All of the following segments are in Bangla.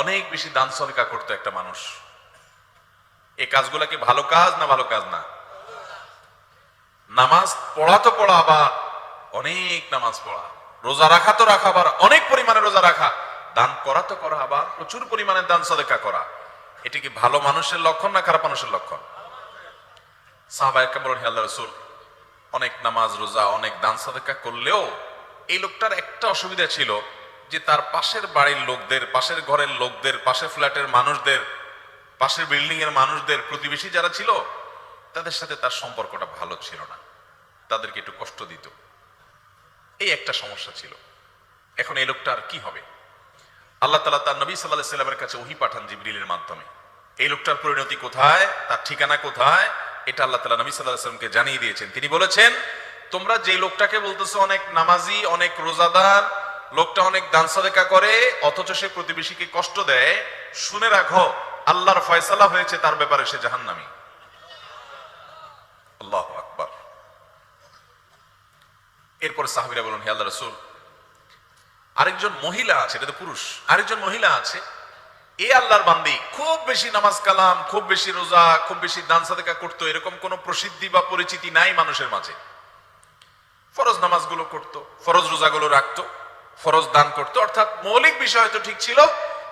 অনেক বেশি দান সদকা করতো একটা মানুষ। এই কাজগুলা কি ভালো কাজ না ভালো কাজ না? নামাজ পড়া তো পড়া, আবার অনেক নামাজ পড়া। রোজা রাখা তো রাখা, আবার অনেক পরিমাণে রোজা রাখা। দান করা তো করা, আবার প্রচুর পরিমাণে দান সদকা করা। এটা কি ভালো মানুষের লক্ষণ না খারাপ মানুষের লক্ষণ? অনেক নামাজ, রোজা, অনেক দান সাদেকা করলেও এই লোকটার একটা অসুবিধা ছিল যে তার পাশের বাড়ির লোকদের, পাশের ঘরের লোকদের, পাশের ফ্ল্যাটের মানুষদের, পাশের বিল্ডিং এর মানুষদের, প্রতিবেশী যারা ছিল, তাদের সাথে তার সম্পর্কটা ভালো ছিল না। তাদেরকে একটু কষ্ট দিত। এই একটা সমস্যা ছিল। এখন এই লোকটা আর কি হবে? আল্লাহ তালা তার নবী সাল্লাহ সাল্লামের কাছে ওহি পাঠান জিবরিলের মাধ্যমে। এই লোকটার পরিণতি কোথায়? তার ঠিকানা কোথায়? এটা আল্লাহ তালা নবী সাল্লাহ সাল্লামকে জানিয়ে দিয়েছেন। তিনি বলেছেন, তোমরা যে লোকটাকে বলতেছো অনেক নামাজি, অনেক রোজাদার লোকটা অনেক দান সাদেকা করে, অথচ সে প্রতিবেশীকে কষ্ট দেয়। শুনে রাখো, আল্লাহর ফয়সালা হয়েছে, তার ব্যাপারে সে জাহান্নামী। আল্লাহ আকবার। এরপরে সাহাবিরা বলুন, হে আল্লাহ রসুল, আরেকজন মহিলা আছে, এটা তো পুরুষ, আরেকজন মহিলা আছে, এ আল্লাহর বান্দি, খুব বেশি নামাজ কালাম, খুব বেশি রোজা, খুব বেশি দান সাদেকা করতো, এরকম কোনো প্রসিদ্ধি বা পরিচিতি নাই মানুষের মাঝে। ফরজ নামাজগুলো করতো, ফরজ রোজাগুলো রাখতো ফরজ দান করতো। অর্থাৎ মৌলিক বিষয় তো ঠিক ছিল,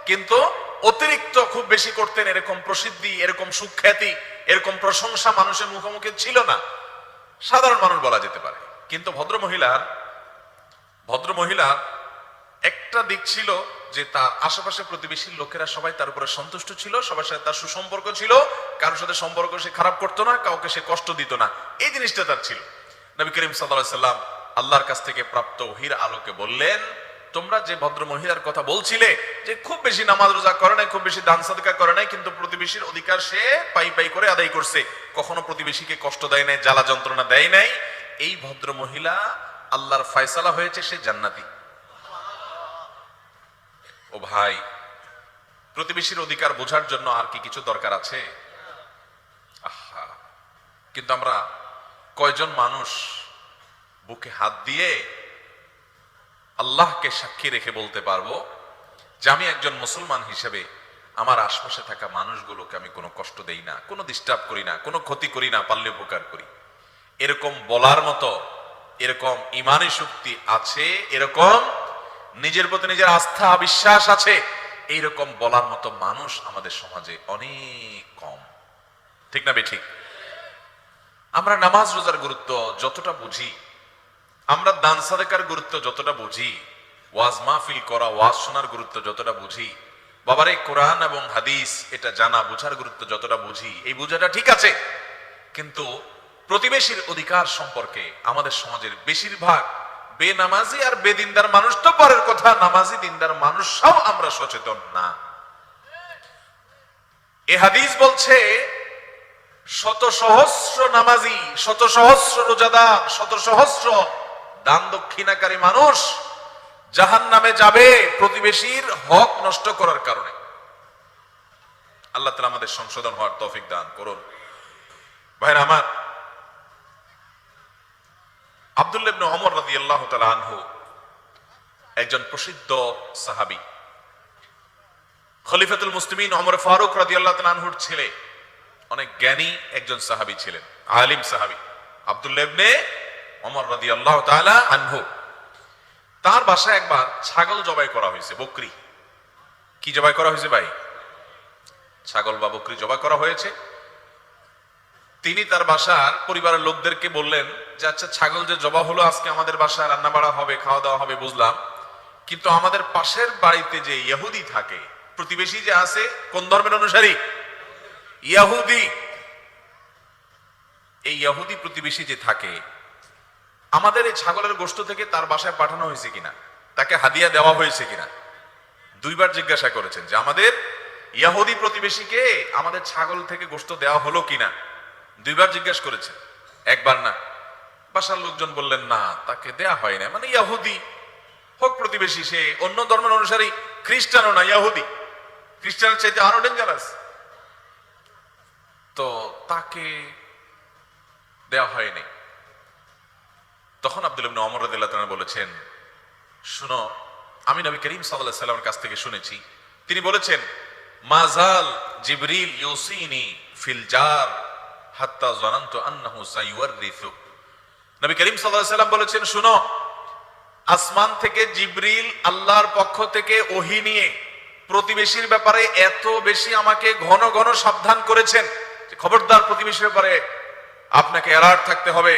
কিন্তু অতিরিক্ত খুব বেশি করতেন এরকম প্রসিদ্ধি, এরকম সুখ্যাতি, এরকম প্রশংসা মানুষের মুখোমুখি ছিল না। সাধারণ মানুষ বলা যেতে পারে। কিন্তু ভদ্র মহিলার ভদ্র মহিলার একটা দিক ছিল যে তার আশেপাশে প্রতিবেশীর লোকেরা সবাই তার উপরে সন্তুষ্ট ছিল, সবার সাথে তার সুসম্পর্ক ছিল, কারোর সাথে সম্পর্ক সে খারাপ করতো না, কাউকে সে কষ্ট দিত না। এই জিনিসটা তার ছিল। নবী করিম সাল্লাহ সাল্লাম আল্লাহর কাছ থেকে প্রাপ্ত ওহির আলোকে বললেন, তোমরা যে ভদ্র মহিলার কথা বলছিলে, যে খুব বেশি নামাজ রোজা করে নাই, খুব বেশি দান সাদকা করে নাই, কিন্তু প্রতিবেশীর অধিকার সে পাই পাই করে আদায় করছে। কখনো প্রতিবেশীকে কষ্ট দেয় নাই, জ্বালা যন্ত্রণা দেয় নাই। এই ভদ্র মহিলা আল্লাহর ফয়সালা হয়েছে, সে জান্নাতি। ও ভাই, প্রতিবেশীর অধিকার বোঝার জন্য আর কি কিছু দরকার আছে? আহা, কিন্তু আমরা কয়জন মানুষ বুকে হাত দিয়ে আল্লাহকে সাক্ষী রেখে বলতে পারব যে আমি একজন মুসলমান হিসেবে আমার আশপাশে থাকা মানুষগুলোকে আমি কোনো কষ্ট দেই না, কোনো ডিস্টার্ব করি না, কোনো ক্ষতি করি না পারলে উপকার করি। এরকম বলার মতো, এরকম ইমানি শক্তি আছে, এরকম নিজের প্রতি নিজের আস্থা, বিশ্বাস আছে, এইরকম বলার মতো মানুষ আমাদের সমাজে অনেক কম। ঠিক না বে ঠিক? আমরা নামাজ রোজার গুরুত্ব যতটা বুঝি আমরা দান সাদেকার গুরুত্ব যতটা বুঝি, ওয়াজ মাহফিল করা, ওয়াজ শোনার গুরুত্ব যতটা বুঝি, বাবারে, কোরআন এবং হাদিস, এটা জানা, বোঝার গুরুত্ব যতটা বুঝি, এই বোঝাটা ঠিক আছে। কিন্তু প্রতিবেশীর অধিকার সম্পর্কে আমাদের সমাজের বেশিরভাগ বেনামাজি আর বেদিনদার মানুষ তো পরের কথা, নামাজি দিনদার মানুষ সব আমরা সচেতন না। এ হাদিস বলছে, শত সহস্র নামাজি, শত সহস্র রোজাদার, শত সহস্র দান দক্ষিণাকারী মানুষ জাহান নামে যাবে প্রতিবেশীর হক নষ্ট করার কারণে। আল্লাহ তালা আমাদের সংশোধন হওয়ার তৌফিক দান করুন। ভাইরা আমার আবদুল্লাবনে অমর রাজি আল্লাহ আনহু একজন প্রসিদ্ধ সাহাবি। খলিফাতুল মুসলিমিন অমর ফারুক রাজি আল্লাহ আনহুর ছেলে। অনেক জ্ঞানী একজন সাহাবি ছিলেন, আলিম সাহাবি। আবদুল্লাবনে অমর রাজি আল্লাহ আনহু। তার বাসায় একবার ছাগল জবাই করা হয়েছে, বকরি। কি জবাই করা হয়েছে ভাই? ছাগল বা বকরি জবাই করা হয়েছে। তিনি তার বাসার পরিবারের লোকদেরকে বললেন যে আচ্ছা ছাগল যে জবা হলো আজকে আমাদের বাসায় রান্না বাড়া হবে, খাওয়া দাওয়া হবে, বুঝলাম। কিন্তু আমাদের পাশের বাড়িতে যে ইহুদি থাকে, প্রতিবেশী যে আছে, কোন ধর্মের অনুসারী? ইয়াহুদি এই ইয়াহুদি প্রতিবেশী যে থাকে আমাদের এই ছাগলের গোষ্ঠ থেকে তার বাসায় পাঠানো হয়েছে কিনা? তাকে হাদিয়া দেওয়া হয়েছে কিনা? দুইবার জিজ্ঞাসা করেছেন যে আমাদের ইয়াহুদি প্রতিবেশীকে আমাদের ছাগল থেকে গোষ্ঠ দেওয়া হলো কিনা? দুইবার জিজ্ঞেস করেছেন। একবার না। বাসার লোকজন বললেন, না, তাকে দেয়া হয় না মানে ইয়াহুদি। হোক প্রতিবেশী, সে অন্য ধর্মের অনুসারী, খ্রিস্টানও না, ইয়াহুদি। খ্রিস্টানের চাইতে আরও ডেঞ্জারাস তো তাকে দেয়া হয়নি তখন আব্দুল ইবনে অমর রাদিয়াল্লাহু বলেছেন, শুনো, আমি নবী করিম আলাইহি সাল্লামের কাছ থেকে শুনেছি। তিনি বলেছেন মাজাল জিবরিল ইউসিনি ফিল জার হাত্তা জানান্তু আন্নাহু সাইওয়ারিসু নবী করিম সাল্লাল্লাহু আলাইহি সাল্লাম বলেছেন, শুনো, আসমান থেকে জিবরিল আল্লাহর পক্ষ থেকে ওহি নিয়ে প্রতিবেশীর ব্যাপারে এত বেশি আমাকে ঘন ঘন সাবধান করেছেন যে খবরদার প্রতিবেশীর ব্যাপারে আপনাকে অ্যালার্ট থাকতে হবে।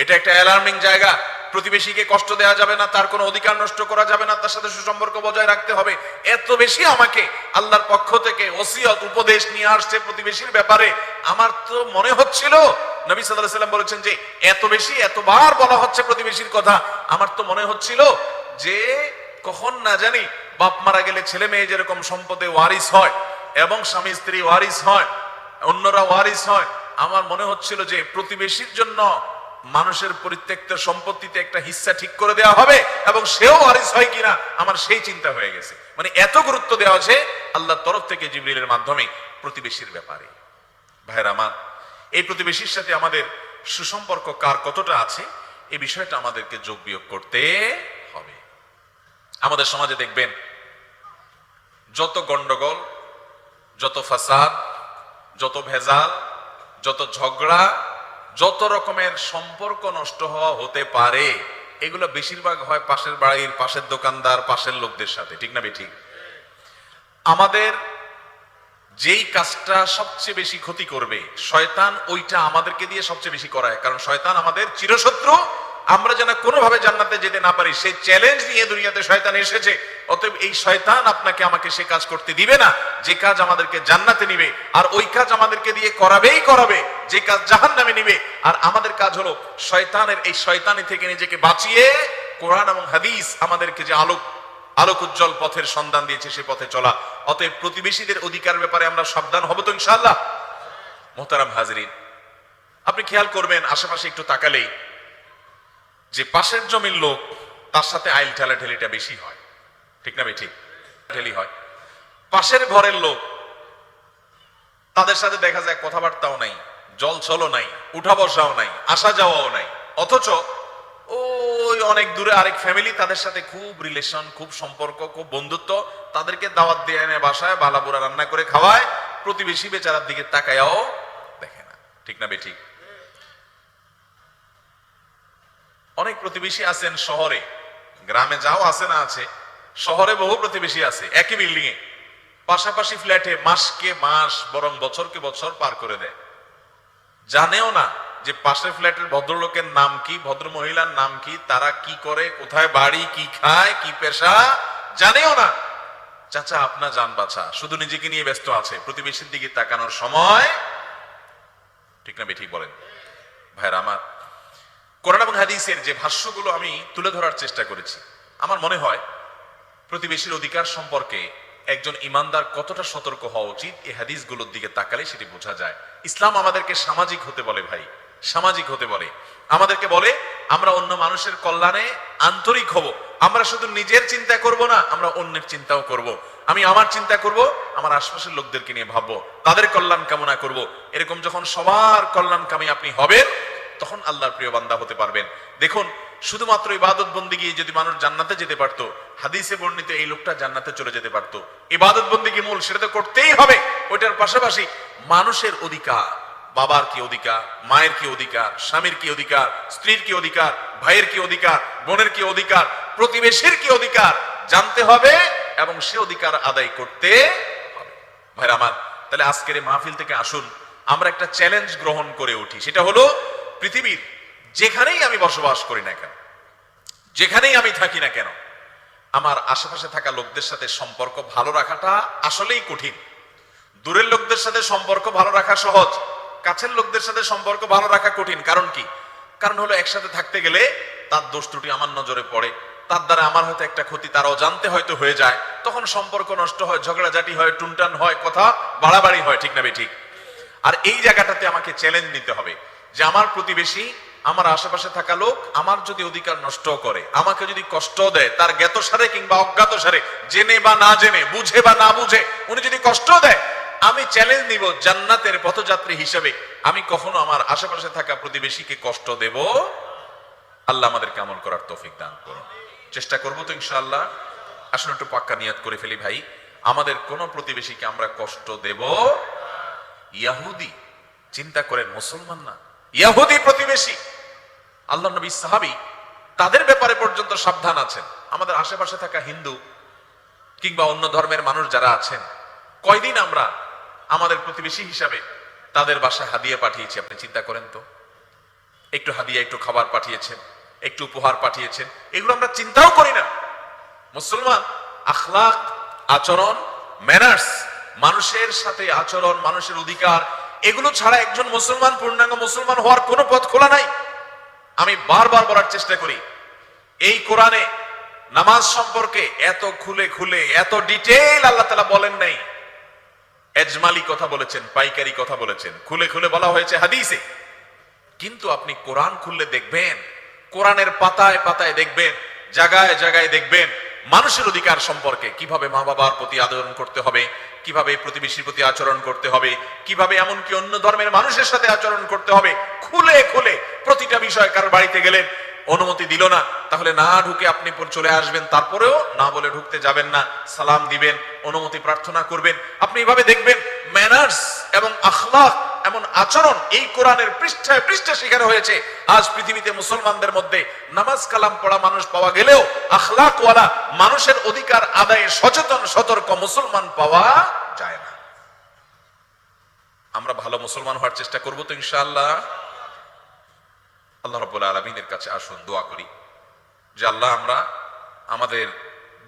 এটা একটা অ্যালার্মিং জায়গা। প্রতিবেশীকে কষ্ট দেওয়া যাবে না, তার কোনো অধিকার নষ্ট করা যাবে না, তার সাথে সুসম্পর্ক বজায় রাখতে হবে। এত বেশি আমাকে আল্লাহর পক্ষ থেকে ওসিয়ত, উপদেশ নিয়ে আসছে প্রতিবেশীর ব্যাপারে। আমার তো মনে হচ্ছিল, নবী আলাইহি সাল্লাম বলেছেন যে, এত বেশি, এতবার বলা হচ্ছে প্রতিবেশীর কথা। আমার তো মনে হচ্ছিল যে, কখন না জানি বাপ মারা গেলে ছেলে মেয়ে যেরকম সম্পদে ওয়ারিস হয় এবং স্বামী স্ত্রী ওয়ারিস হয়, অন্যরা ওয়ারিস হয়, আমার মনে হচ্ছিল যে প্রতিবেশীর জন্য মানুষের পরিত্যক্ত সম্পত্তিতে একটা হিস্সা ঠিক করে দেওয়া হবে এবং সেও ওয়ারিস হয় কিনা আমার সেই চিন্তা হয়ে গেছে। মানে এত গুরুত্ব দেওয়া আছে আল্লাহর তরফ থেকে জিবরিলের মাধ্যমে প্রতিবেশীর ব্যাপারে। ভাইয়ের আমার, এই প্রতিবেশীর সাথে আমাদের সুসম্পর্ক কার কতটা আছে, এই বিষয়টা আমাদেরকে যোগ বিয়োগ করতে হবে। আমাদের সমাজে দেখবেন, যত গন্ডগোল, যত ফাসাদ, যত ভেজাল, যত ঝগড়া যত রকমের সম্পর্ক নষ্ট হওয়া হতে পারে, এগুলো বেশিরভাগ হয় পাশের বাড়ির, পাশের দোকানদার, পাশের লোকদের সাথে, ঠিক না ঠিক। আমাদের যেই কাজটা সবচেয়ে বেশি ক্ষতি করবে, শয়তান ওইটা আমাদেরকে দিয়ে সবচেয়ে বেশি করায়, কারণ শয়তান আমাদের চিরশত্রু আমরা যেন কোনোভাবে জান্নাতে যেতে না পারি, সেই চ্যালেঞ্জ নিয়ে দুনিয়াতে শয়তান এসেছে। অতএব এই শয়তান আপনাকে আমাকে সে কাজ করতে দিবে না। যে কাজ আমাদেরকে জান্নাতে নিবে, আর ওই কাজ আমাদেরকে দিয়ে করাবেই করাবে, যে কাজ জাহান নামে নিবে। আর আমাদের কাজ হলো শয়তানের, এই শয়তানি থেকে নিজেকে বাঁচিয়ে কোরআন এবং হাদিস আমাদেরকে যে আলোক আলোক উজ্জ্বল পথের সন্ধান দিয়েছে, সে পথে চলা। অতএব প্রতিবেশীদের অধিকার ব্যাপারে আমরা সাবধান হব তো ইনশাআল্লাহ। মোহতারাম হাজরিন, আপনি খেয়াল করবেন, আশেপাশে একটু তাকালেই যে পাশের জমির লোক, তার সাথে আইল ঠেলাঠেলিটা বেশি হয়। ঠিক না ভাই ঠিক ঠেলি হয়। পাশের ঘরের লোক, তাদের সাথে দেখা যায় কথাবার্তাও নাই, জল চলো নাই, উঠা বসাও নাই, আসা যাওয়াও নাই। অথচ ওই অনেক দূরে আরেক ফ্যামিলি তাদের সাথে খুব রিলেশন খুব সম্পর্ক, খুব বন্ধুত্ব, তাদেরকে দাওয়াত দিয়ে এনে বাসায় বালাবুরা রান্না করে খাওয়ায়, প্রতিবেশী বেচারার দিকে তাকায়াও দেখে না। ঠিক না বে ঠিক অনেক প্রতিবেশী আছেন শহরে। গ্রামে যাও, আছে না আছে, শহরে বহু প্রতিবেশী আছে, একই বিল্ডিং এ। পাশাপাশি ফ্ল্যাটে মাসকে মাস, বরং বছরকে বছর পার করে দেয়। জানেও না যে পাশের ফ্ল্যাটের ভদ্রলোকের নাম কি, ভদ্র মহিলার নাম কি, তারা কি করে, কোথায় বাড়ি, কি খায়, কি পেশা, জানেও না। চাচা, আপনা জান বাছা, শুধু নিজেকে নিয়ে ব্যস্ত আছে, প্রতিবেশীর দিকে তাকানোর সময় ঠিক না ঠিক বলেন। ভাইরা আমার কোরআন এবং হাদিসের যে ভাষ্যগুলো আমি তুলে ধরার চেষ্টা করেছি, আমার মনে হয় প্রতিবেশীর অধিকার সম্পর্কে একজন ইমানদার কতটা সতর্ক হওয়া উচিত, এই হাদিসগুলোর দিকে তাকালে সেটি বোঝা যায়। ইসলাম আমাদেরকে সামাজিক হতে বলে ভাই, সামাজিক হতে বলে। আমাদেরকে বলে, আমরা অন্য মানুষের কল্যাণে আন্তরিক হব। আমরা শুধু নিজের চিন্তা করব না, আমরা অন্যের চিন্তাও করব। আমি আমার চিন্তা করব, আমার আশপাশের লোকদেরকে নিয়ে ভাববো, তাদের কল্যাণ কামনা করব। এরকম যখন সবার কল্যাণ কামি আপনি হবেন তখন আল্লাহর প্রিয় বান্দা হতে পারবেন। দেখুন, শুধুমাত্র ইবাদত বন্দিগি যদি মানুষ জান্নাতে যেতে পারতো, হাদিসে বর্ণিত এই লোকটা জান্নাতে চলে যেতে পারতো। ইবাদত বন্দিগি মূল? সেটা তো করতেই হবে। ওইটার পাশাপাশি মানুষের অধিকার, বাবার কি অধিকার, মায়ের কি অধিকার, স্বামীর কি অধিকার, স্ত্রীর কি অধিকার, ভাইয়ের কি অধিকার, বোনের কি অধিকার, প্রতিবেশীর কি অধিকার জানতে হবে এবং সে অধিকার আদায় করতে হবে। ভাইরা আমার, তাহলে আজকের এই মাহফিল থেকে আসুন। আমরা একটা চ্যালেঞ্জ গ্রহণ করে উঠি। সেটা হলো পৃথিবীর যেখানেই আমি বসবাস করি না কেন, যেখানেই আমি থাকি না কেন, আমার আশেপাশে থাকা লোকদের সাথে সম্পর্ক ভালো রাখাটা আসলেই কঠিন। দূরের লোকদের সাথে সম্পর্ক ভালো রাখা সহজ, কাছের লোকদের সাথে সম্পর্ক ভালো রাখা কঠিন। কারণ কি? কারণ হলো একসাথে থাকতে গেলে তার দোষ ত্রুটি আমার নজরে পড়ে, তার দ্বারা আমার হয়তো একটা ক্ষতি, তার অজান্তে হয়তো হয়ে যায়। তখন সম্পর্ক নষ্ট হয়, ঝগড়াঝাটি হয়, টুনটান হয়, কথা বাড়াবাড়ি হয়, ঠিক না ঠিক? আর এই জায়গাটাতে আমাকে চ্যালেঞ্জ নিতে হবে। যে আমার প্রতিবেশী, আমার আশেপাশে থাকা লোক আমার যদি অধিকার নষ্ট করে, আমাকে যদি কষ্ট দেয়, তার জ্ঞাত সারে কিংবা অজ্ঞাত সারে জেনে বা না জেনে, বুঝে বা না বুঝে, উনি যদি কষ্ট দেয়, আমি চ্যালেঞ্জ নিব জান্নাতের পথযাত্রী হিসেবে। আমি কখনো আমার আশেপাশে থাকা প্রতিবেশীকে কষ্ট দেব? আল্লাহ আমাদেরকে আমল করার তৌফিক দান করুন। চেষ্টা করব তো ইনশাআল্লাহ। আসলে একটু পাক্কা নিয়াত করে ফেলি ভাই। আমাদের কোন প্রতিবেশীকে আমরা কষ্ট দেব? ইয়াহুদি, চিন্তা করেন, মুসলমান না। ইয়াহুদি প্রতিবেশী, আল্লাহ নবী সাহাবি, তাদের ব্যাপারে পর্যন্ত সাবধান আছেন। আমাদের আশেপাশে থাকা হিন্দু কিংবা অন্য ধর্মের মানুষ যারা আছেন, কয়দিন আমরা আমাদের প্রতিবেশী হিসাবে তাদের বাসায় হাদিয়া পাঠিয়েছি। আপনি চিন্তা করেন তো, একটু হাদিয়া, একটু খাবার পাঠিয়েছেন, একটু উপহার পাঠিয়েছেন, এগুলো আমরা চিন্তাও করি না। মুসলমান আখলাক, আচরণ ম্যানার্স মানুষের সাথে আচরণ, মানুষের অধিকার এগুলো ছাড়া একজন মুসলমান, পূর্ণাঙ্গ মুসলমান হওয়ার কোনো পথ খোলা নাই। আমি বারবার বলার চেষ্টা করি, এই কোরআনে নামাজ সম্পর্কে এত খুলে খুলে, এত ডিটেইল আল্লাহ তালা বলেন নাই। এজমালি কথা বলেছেন, পাইকারি কথা বলেছেন, খুলে খুলে বলা হয়েছে হাদিসে। কিন্তু আপনি কোরআন খুললে দেখবেন, কোরআনের পাতায় পাতায় দেখবেন, জায়গায় জায়গায় দেখবেন মানুষের অধিকার সম্পর্কে কীভাবে মা বাবার প্রতি আদরণ করতে হবে, কীভাবে প্রতিবেশীর প্রতি আচরণ করতে হবে, কীভাবে এমনকি অন্য ধর্মের মানুষের সাথে আচরণ করতে হবে, খুলে খুলে প্রতিটা বিষয় কার বাড়িতে গেলেন অনুমতি দিল না, তাহলে না ঢুকে আপনি চলে আসবেন, তারপরেও না বলে ঢুকতে যাবেন না, সালাম দিবেন, অনুমতি প্রার্থনা করবেন। আপনি এভাবে দেখবেন ম্যানার্স এবং আখলাক এমন আচরণ এই কোরআনের পৃষ্ঠায় পৃষ্ঠা শেখানো হয়েছে। আজ পৃথিবীতে মুসলমানদের মধ্যে নামাজ কালাম পড়া মানুষ পাওয়া গেলেও আখলাকওয়ালা মানুষের অধিকার আদায়ে সচেতন, সতর্ক মুসলমান পাওয়া যায় না। আমরা ভালো মুসলমান হওয়ার চেষ্টা করব তো ইনশাআল্লাহ। আল্লাহ রব্বুল আলমিনের কাছে আসুন, দোয়া করি যে আল্লাহ আমরা আমাদের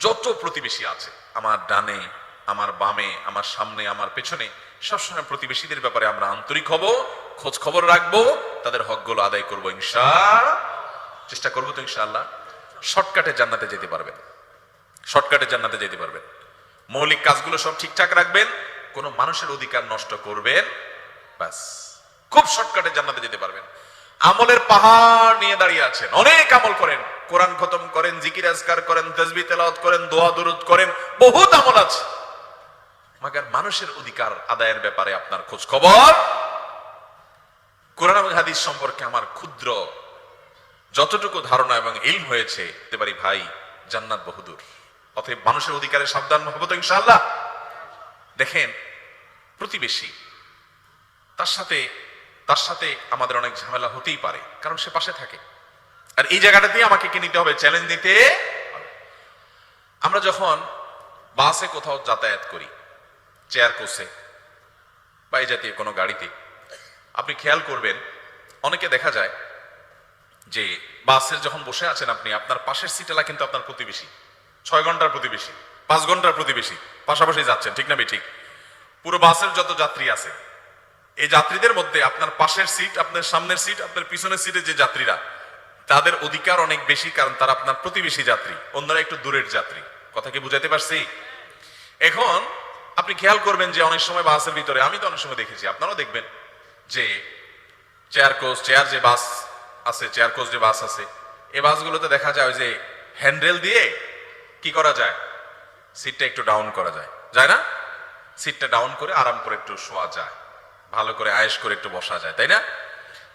যত প্রতিবেশী আছে, আমার ডানে, আমার বামে, আমার সামনে, আমার পেছনে সবসময় প্রতিবেশীদের ব্যাপারে আমরা আন্তরিক হব, খোঁজ খবর রাখব, তাদের হকগুলো আদায় করব ইনশা চেষ্টা করব তো ইনশাআল্লাহ। শর্টকাটে জান্নাতে যেতে পারবেন। শর্টকাটে জান্নাতে যেতে পারবেন। মৌলিক কাজগুলো সব ঠিকঠাক রাখবেন, কোনো মানুষের অধিকার নষ্ট করবেন, ব্যাস। খুব শর্টকাটে জান্নাতে যেতে পারবেন। আমলের পাহাড় নিয়ে দাঁড়িয়ে আছেন, অনেক আমল করেন। কোরআন খতম করেন, জিকির আজকার করেন তসবি তেলাওয়াত করেন, দোয়া দুরুদ করেন, বহুত আমল আছে। মাগার মানুষের অধিকার আদায়ের ব্যাপারে আপনার খোঁজ খবর কোরআন এবং হাদিস সম্পর্কে আমার ক্ষুদ্র যতটুকু ধারণা এবং ইল হয়েছে বলতে পারি ভাই, জান্নাত বহুদূর। অতএব মানুষের অধিকারে সাবধান হব তো ইনশাআল্লাহ। দেখেন, প্রতিবেশী, তার সাথে তার সাথে আমাদের অনেক ঝামেলা হতেই পারে, কারণ সে পাশে থাকে। আর এই জায়গাটাতেই আমাকে কি নিতে হবে চ্যালেঞ্জ নিতে আমরা যখন বাসে কোথাও যাতায়াত করি চেয়ার কোসে বা এই জাতীয় কোনো গাড়িতে। আপনি খেয়াল করবেন, অনেকে দেখা যায় যে বাসের যখন বসে আছেন আপনি, আপনার পাশের সিটেলা কিন্তু আপনার প্রতিবেশী। ছয় ঘণ্টার প্রতিবেশী, পাঁচ ঘণ্টার প্রতিবেশী, পাশাপাশি যাচ্ছেন, ঠিক না ঠিক পুরো বাসের যত যাত্রী আছে, এই যাত্রীদের মধ্যে আপনার পাশের সিট আপনার সামনের সিট আপনার পিছনের সিটে যে যাত্রীরা, তাদের অধিকার অনেক বেশি কারণ তারা আপনার প্রতিবেশী যাত্রী, অন্যরা একটু দূরের যাত্রী। কথা কি বুঝাতে পারছি? এখন আপনি খেয়াল করবেন যে অনেক সময় বাসের ভিতরে, আমি তো অনেক সময় দেখেছি, আপনারাও দেখবেন যে চেয়ার কোচ চেয়ার যে বাস আছে চেয়ার কোচ যে বাস আছে, এই বাসগুলোতে দেখা যায় যে হ্যান্ডেল দিয়ে কি করা যায়? সিটটা একটু ডাউন করা যায় যায় না? সিটটা ডাউন করে আরাম করে একটু শোয়া যায়, ভালো করে আয়েস করে একটু বসা যায়, তাই না?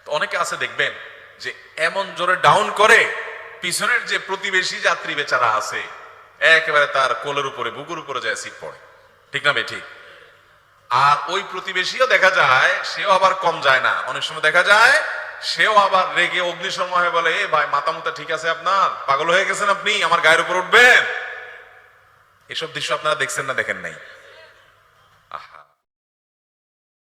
তো অনেকে আছে দেখবেন যে এমন জোরে ডাউন করে, পিছনের যে প্রতিবেশী যাত্রী বেচারা আছে, একেবারে তার কোলের উপরে, বুকুর উপরে যায় সিট পড়ে। ঠিক না ঠিক আর ওই প্রতিবেশীও দেখা যায়, সেও আবার কম যায় না। অনেক সময় দেখা যায়, সেও আবার রেগে অগ্নিশর্মা হয়ে বলে, এ ভাই, মাথা মুতা ঠিক আছে আপনার? পাগল হয়ে গেছেন আপনি, আমার গায়ের উপর উঠবেন? এসব দৃশ্য আপনারা দেখছেন না, দেখেন নাই।